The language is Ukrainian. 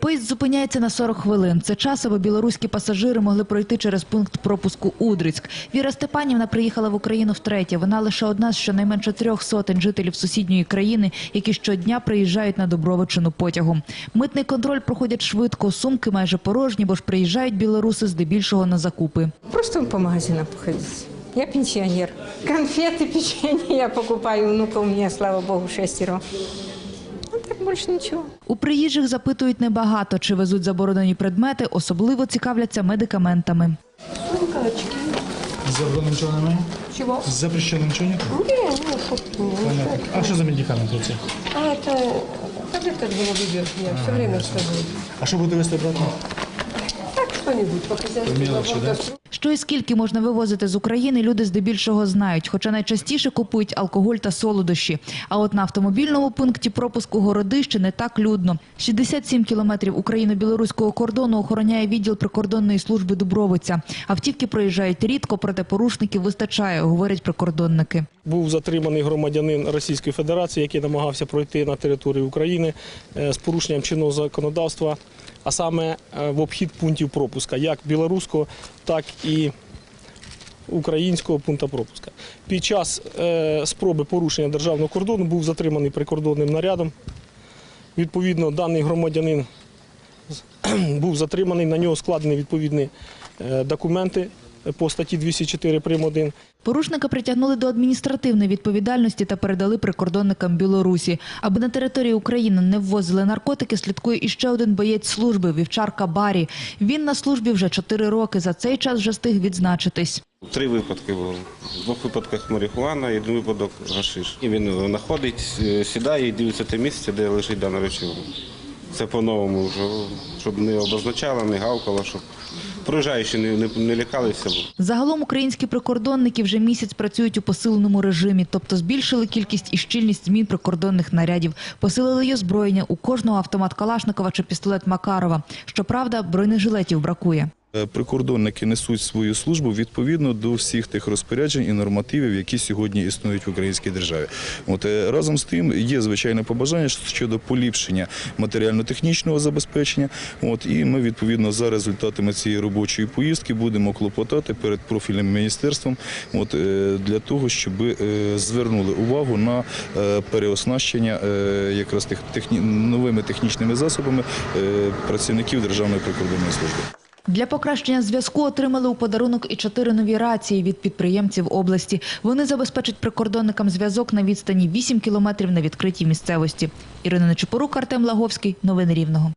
Поїзд зупиняється на 40 хвилин. Це час, аби білоруські пасажири могли пройти через пункт пропуску Удрицьк. Віра Степанівна приїхала в Україну втретє. Вона лише одна з щонайменше трьох сотень жителів сусідньої країни, які щодня приїжджають на Добровичину потягом. Митний контроль проходять швидко, сумки майже порожні, бо ж приїжджають білоруси здебільшого на закупи. Просто по магазинам походить. Я пенсионер. Конфеты, печенье я покупаю. Внука у меня, слава богу, шестеро. Так больше ничего. У приїжджих запитують небагато, чи везуть заборонені предмети, особливо цікавляться медикаментами. Забороненим нічого немає? Чего? Запрещеним нічого нет? Не, ну, ну, Понятно. А що за медикаменти це? А это... Таблетка от головы я все время скажу. А що будете вести обратно? Так, что-нибудь по хозяйству. Да? Що і скільки можна вивозити з України, люди здебільшого знають, хоча найчастіше купують алкоголь та солодощі. А от на автомобільному пункті пропуску Городище не так людно. 67 кілометрів україно-білоруського кордону охороняє відділ прикордонної служби Дубровиця. Автівки проїжджають рідко, проте порушників вистачає, говорять прикордонники. Був затриманий громадянин Російської Федерації, який намагався пройти на територію України е, з порушенням чинного законодавства, а саме е, в обхід пунктів пропуска, як білоруського, так і українського пункту пропуска. Під час е, спроби порушення державного кордону був затриманий прикордонним нарядом. Відповідно, даний громадянин був затриманий, на нього складені відповідні документи по статті 204 прим. 1. Порушника притягнули до адміністративної відповідальності та передали прикордонникам Білорусі. Аби на території України не ввозили наркотики, слідкує іще один боєць служби – вівчарка Барі. Він на службі вже чотири роки. За цей час вже встиг відзначитись. Три випадки було. В двох випадках марихуана і один випадок гашиш. І він знаходить, е, сідає і дивиться те місце, де лежить дана речовина. Це по-новому вже, щоб не обозначало, не гавкало, щоб проїжджаючі не, не, не лякалися. Загалом українські прикордонники вже місяць працюють у посиленому режимі, тобто збільшили кількість і щільність змін прикордонних нарядів, посилили й озброєння. У кожного автомат Калашникова чи пістолет Макарова. Щоправда, бронежилетів бракує. Е, Прикордонники несуть свою службу відповідно до всіх тих розпоряджень і нормативів, які сьогодні існують в українській державі. От е, разом з тим є звичайне побажання щодо поліпшення матеріально-технічного забезпечення. От і ми відповідно за результатами цієї робочої поїздки будемо клопотати перед профільним міністерством, от е, для того, щоб звернули увагу на переоснащення якраз тих техні... новими технічними засобами працівників Державної прикордонної служби. Для покращення зв'язку отримали у подарунок і чотири нові рації від підприємців області. Вони забезпечать прикордонникам зв'язок на відстані 8 кілометрів на відкритій місцевості. Ірина Нечепорук, Артем Лаговський. Новини Рівного.